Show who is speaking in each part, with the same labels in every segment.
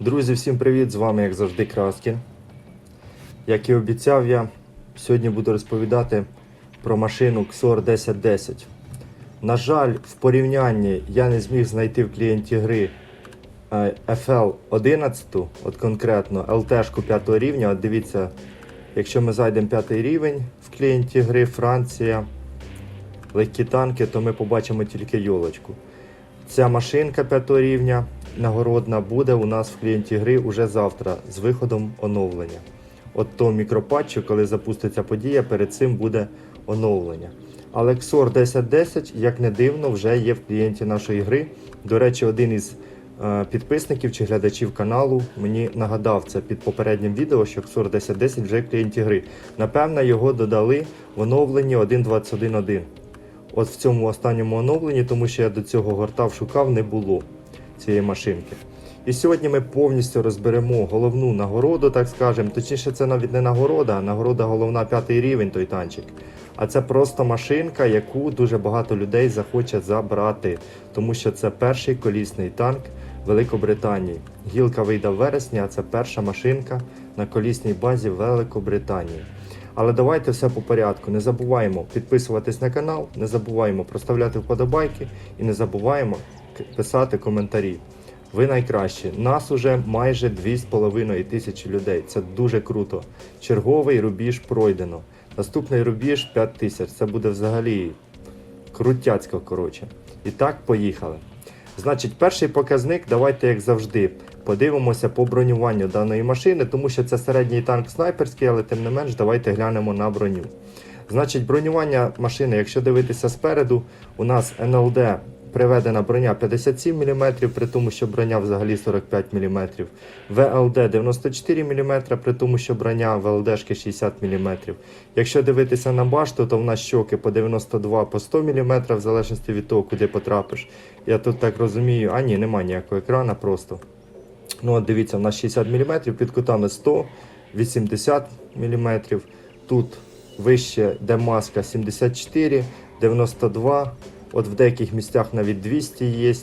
Speaker 1: Друзі, всім привіт! З вами, як завжди, Краскін. Як і обіцяв я, сьогодні буду розповідати про машину XOR 1010. На жаль, в порівнянні я не зміг знайти в клієнті гри е, FL11, от конкретно LT-шку 5 рівня. От дивіться, якщо ми зайдемо 5 рівень в клієнті гри Франція, легкі танки, то ми побачимо тільки йолочку. Ця машинка 5 рівня нагородна буде у нас в клієнті гри уже завтра з виходом оновлення. От то мікропатчу, коли запуститься подія, перед цим буде оновлення. Але XOR 1010, як не дивно, вже є в клієнті нашої гри. До речі, один із е, підписників чи глядачів каналу мені нагадав це під попереднім відео, що XOR 1010 вже в клієнті гри. Напевно, його додали в оновленні 1.21.1. От в цьому останньому оновленні, тому що я до цього гортав, шукав, не було цієї машинки. І сьогодні ми повністю розберемо головну нагороду, так скажемо. Точніше, це навіть не нагорода, а нагорода головна п'ятий рівень той танчик. А це просто машинка, яку дуже багато людей захоче забрати, тому що це перший колісний танк Великобританії. Гілка вийде в вересні, а це перша машинка на колісній базі Великобританії. Але давайте все по порядку. Не забуваємо підписуватись на канал, не забуваємо проставляти вподобайки і не забуваємо писати коментарі. Ви найкращі. Нас уже майже 2,5 тисячі людей. Це дуже круто. Черговий рубіж пройдено. Наступний рубіж 5 тисяч. Це буде взагалі крутяцько, коротше. І так, поїхали. Значить, перший показник, давайте, як завжди, подивимося по бронюванню даної машини, тому що це середній танк снайперський, але тим не менш, давайте глянемо на броню. Значить, бронювання машини, якщо дивитися спереду, у нас НЛД приведена броня 57 мм, при тому, що броня взагалі 45 мм. ВЛД 94 мм, при тому, що броня ВЛДшки 60 мм. Якщо дивитися на башту, то в нас щоки по 92 по 100 мм, в залежності від того, куди потрапиш. Я тут так розумію, а ні, немає ніякого екрана просто. Ну, от дивіться, у нас 60 мм, під кутами 100, 80 мм. Тут вище, де маска 74, 92. От в деяких місцях навіть 200 є.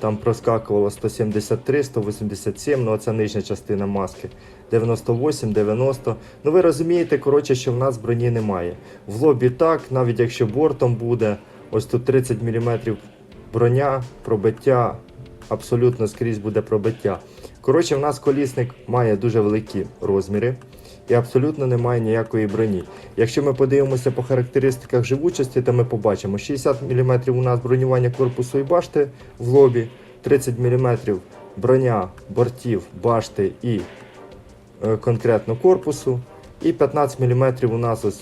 Speaker 1: Там проскакувало 173, 187, ну це нижня частина маски. 98, 90. Ну ви розумієте, коротше, що в нас броні немає. В лобі так, навіть якщо бортом буде, ось тут 30 мм броня, пробиття, абсолютно скрізь буде пробиття. Коротше, в нас колісник має дуже великі розміри і абсолютно немає ніякої броні. Якщо ми подивимося по характеристиках живучості, то ми побачимо 60 мм у нас бронювання корпусу і башти в лобі, 30 мм броня бортів, башти і е, конкретно корпусу, і 15 мм у нас ось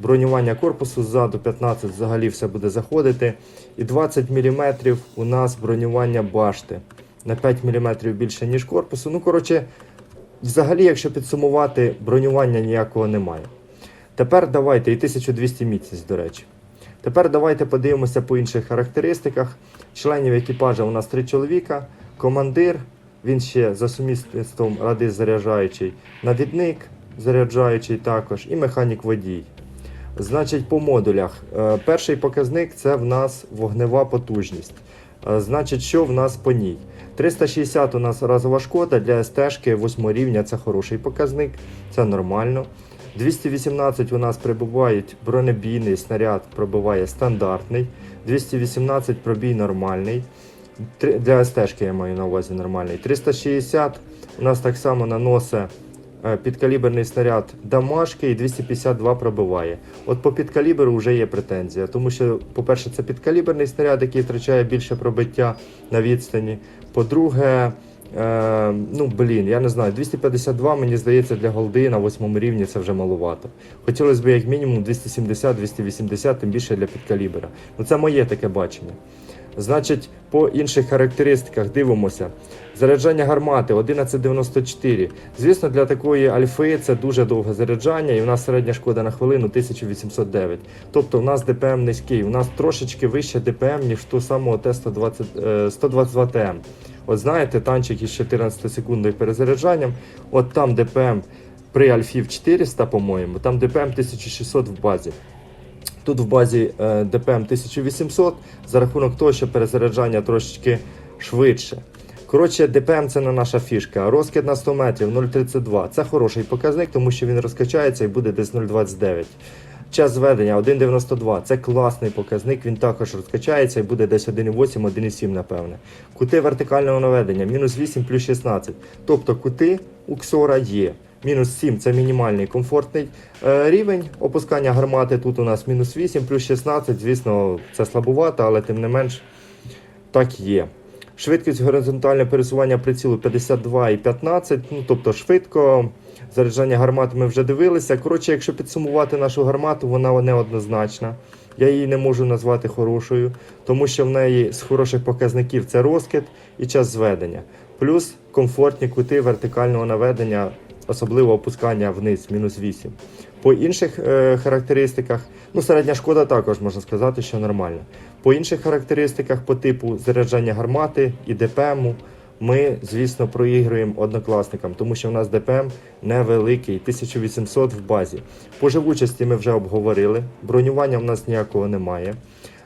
Speaker 1: бронювання корпусу ззаду 15 взагалі все буде заходити. І 20 мм у нас бронювання башти. На 5 мм більше, ніж корпусу. Ну, коротше, взагалі, якщо підсумувати, бронювання ніякого немає. Тепер давайте, і 1200 міцність, до речі. Тепер давайте подивимося по інших характеристиках. Членів екіпажа у нас три чоловіка, командир, він ще за сумісництвом радист заряджаючий, навідник заряджаючий також, і механік водій. Значить, по модулях. Е, Перший показник це в нас вогнева потужність. Значить, що в нас по ній? 360 у нас разова шкода для СТ-шки 8 рівня це хороший показник, це нормально. 218 у нас прибувають бронебійний снаряд, пробиває стандартний. 218 пробій нормальний. Для СТ-шки я маю на увазі нормальний. 360 у нас так само наносить підкаліберний снаряд дамашки і 252 пробиває. От по підкаліберу вже є претензія, тому що, по-перше, це підкаліберний снаряд, який втрачає більше пробиття на відстані. По-друге, е, ну блін, я не знаю, 252, мені здається, для голди на восьмому рівні це вже маловато. Хотілося б як мінімум 270-280, тим більше для підкалібера. Ну це моє таке бачення. Значить, по інших характеристиках дивимося. Заряджання гармати 1194. Звісно, для такої альфи це дуже довге заряджання, і у нас середня шкода на хвилину 1809. Тобто у нас ДПМ низький, у нас трошечки вище ДПМ, ніж ту самого Т-120, е, 122 ТМ. От знаєте, танчик із 14 секундною перезаряджанням, от там ДПМ при Альфі в 400, по-моєму, там ДПМ 1600 в базі. Тут в базі е, ДПМ 1800 за рахунок того, що перезаряджання трошечки швидше. Коротше, ДПМ це не наша фішка. Розкид на 100 метрів 0,32. Це хороший показник, тому що він розкачається і буде десь 0,29. Час зведення 1,92. Це класний показник, він також розкачається і буде десь 1,8, 1,7, напевне. Кути вертикального наведення мінус 8 плюс 16. Тобто кути у ксора є. Мінус 7 це мінімальний комфортний е, рівень опускання гармати. Тут у нас мінус 8 плюс 16. Звісно, це слабувато, але тим не менш так є. Швидкість горизонтальне пересування прицілу 52 і 15, ну тобто швидко. Заряджання гармати ми вже дивилися. Коротше, якщо підсумувати нашу гармату, вона неоднозначна. Я її не можу назвати хорошою, тому що в неї з хороших показників це розкид і час зведення. Плюс комфортні кути вертикального наведення, особливо опускання вниз, мінус 8. По інших е, характеристиках, ну середня шкода також можна сказати, що нормальна. По інших характеристиках, по типу заряджання гармати і ДПМу, ми, звісно, проігруємо однокласникам, тому що в нас ДПМ невеликий, 1800 в базі. По живучості ми вже обговорили, бронювання в нас ніякого немає.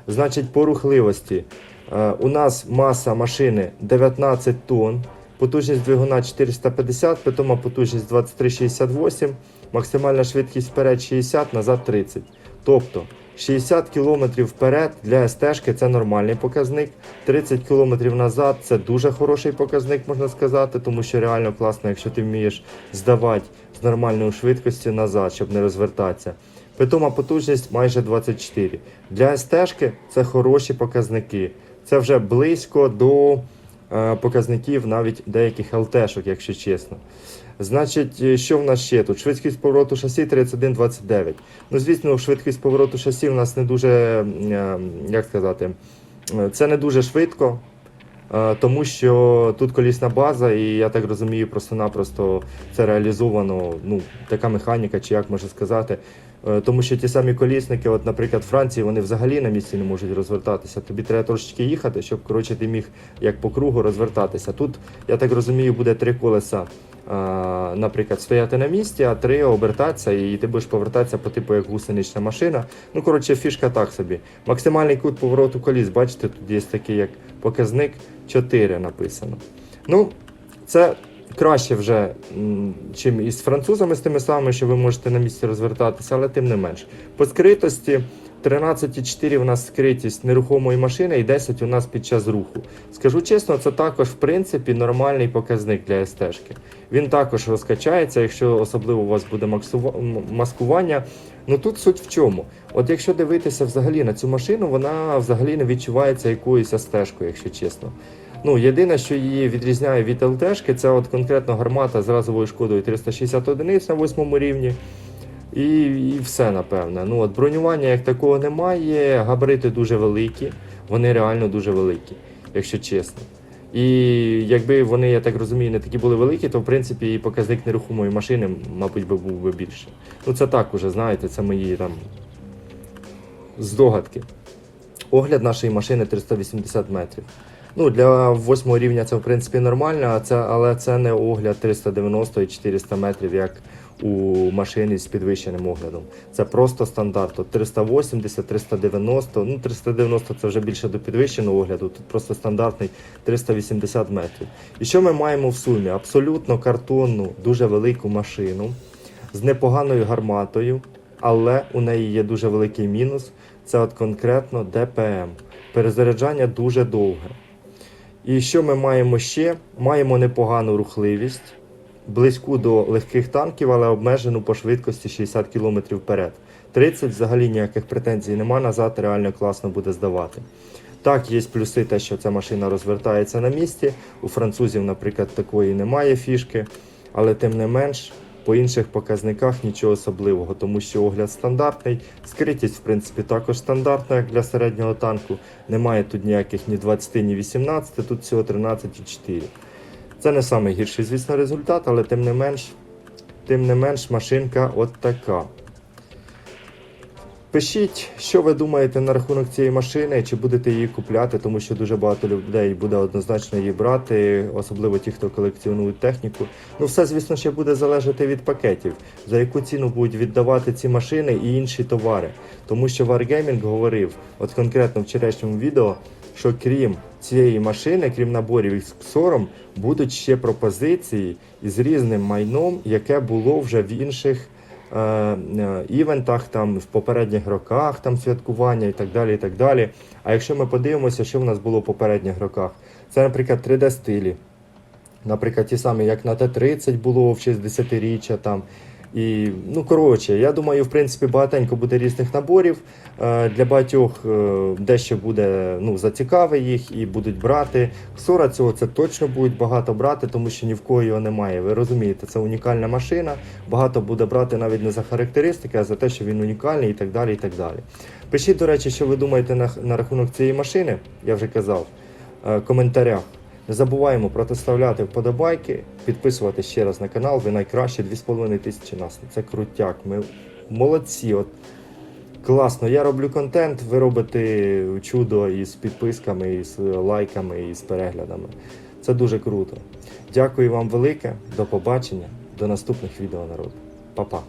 Speaker 1: Значить, по рухливості е, у нас маса машини 19 тонн, потужність двигуна 450, питома потужність 2368, максимальна швидкість вперед 60, назад 30. Тобто 60 км вперед для СТ це нормальний показник. 30 км назад це дуже хороший показник, можна сказати, тому що реально класно, якщо ти вмієш здавати з нормальною швидкістю назад, щоб не розвертатися. Питома потужність майже 24. Для СТ це хороші показники. Це вже близько до показників навіть деяких ЛТшок, якщо чесно. Значить, е, що в нас ще тут? Швидкість повороту шасі 31,29. Ну, звісно, швидкість повороту шасі в нас не дуже, е, як сказати, е, це не дуже швидко. е, Тому що тут колісна база, і я так розумію, просто-напросто це реалізовано, ну, така механіка, чи як можна сказати. Е, Тому що ті самі колісники, от, наприклад, Франції, вони взагалі на місці не можуть розвертатися. Тобі треба трошечки їхати, щоб коротше, ти міг як по кругу розвертатися. Тут, я так розумію, буде три колеса, наприклад, стояти на місці, а три обертатися, і ти будеш повертатися по типу як гусенична машина. Ну, коротше, фішка так собі. Максимальний кут повороту коліс, бачите, тут є такий як показник 4 написано. Ну, це краще вже, чим із французами, з тими самими, що ви можете на місці розвертатися, але тим не менш. По скритості 13,4 у нас скритість нерухомої машини і 10 у нас під час руху. Скажу чесно, це також в принципі нормальний показник для СТ-шки. Він також розкачається, якщо особливо у вас буде маскування. Ну тут суть в чому? От якщо дивитися взагалі на цю машину, вона взагалі не відчувається якоюсь астежкою, якщо чесно. Ну, єдине, що її відрізняє від ЛТшки, це от конкретно гармата з разовою шкодою 360 одиниць на восьмому рівні. І, і все, напевне. Ну, от бронювання як такого немає, габарити дуже великі, вони реально дуже великі, якщо чесно. І якби вони, я так розумію, не такі були великі, то в принципі і показник нерухомої машини, мабуть, би був би більше. Ну це так уже, знаєте, це мої там здогадки. Огляд нашої машини 380 метрів. Ну, для восьмого рівня це в принципі нормально, це, але це не огляд 390 і 400 метрів, як у машині з підвищеним оглядом. Це просто стандарт. 380, 390, ну 390 це вже більше до підвищеного огляду, тут просто стандартний 380 метрів. І що ми маємо в сумі? Абсолютно картонну, дуже велику машину з непоганою гарматою, але у неї є дуже великий мінус. Це от конкретно ДПМ. Перезаряджання дуже довге. І що ми маємо ще? Маємо непогану рухливість, близьку до легких танків, але обмежену по швидкості 60 км вперед. 30 взагалі ніяких претензій нема, назад реально класно буде здавати. Так, є плюси, те, що ця машина розвертається на місці. У французів, наприклад, такої немає фішки, але тим не менш. По інших показниках нічого особливого, тому що огляд стандартний, скритість, в принципі, також стандартна, як для середнього танку. Немає тут ніяких ні 20, ні 18, тут всього 13,4. Це не найгірший, звісно, результат, але тим не менш, тим не менш машинка от така. Пишіть, що ви думаєте на рахунок цієї машини, чи будете її купляти, тому що дуже багато людей буде однозначно її брати, особливо ті, хто колекціонують техніку. Ну, все, звісно, ще буде залежати від пакетів, за яку ціну будуть віддавати ці машини і інші товари. Тому що Wargaming говорив, от конкретно в вчорашньому відео, що крім цієї машини, крім наборів із ксором, будуть ще пропозиції із різним майном, яке було вже в інших івентах, там в попередніх роках там святкування і так далі. і так далі. А якщо ми подивимося, що в нас було в попередніх роках, це, наприклад, 3D стилі. Наприклад, ті самі, як на Т-30 було в 60-річчя там. І, ну, коротше, я думаю, в принципі, багатенько буде різних наборів. Е, Для багатьох е, дещо буде ну, зацікавить їх і будуть брати. Ксора цього це точно будуть багато брати, тому що ні в кого його немає. Ви розумієте, це унікальна машина. Багато буде брати навіть не за характеристики, а за те, що він унікальний і так далі. і так далі. Пишіть, до речі, що ви думаєте на, на рахунок цієї машини, я вже казав, е, в коментарях. Не забуваємо протиставляти вподобайки, підписувати ще раз на канал. Ви найкращі 2,5 тисячі нас. Це крутяк. Ми молодці. От класно. Я роблю контент, ви робите чудо із підписками, із лайками, і з переглядами. Це дуже круто. Дякую вам велике. До побачення. До наступних відео народу. Па-па.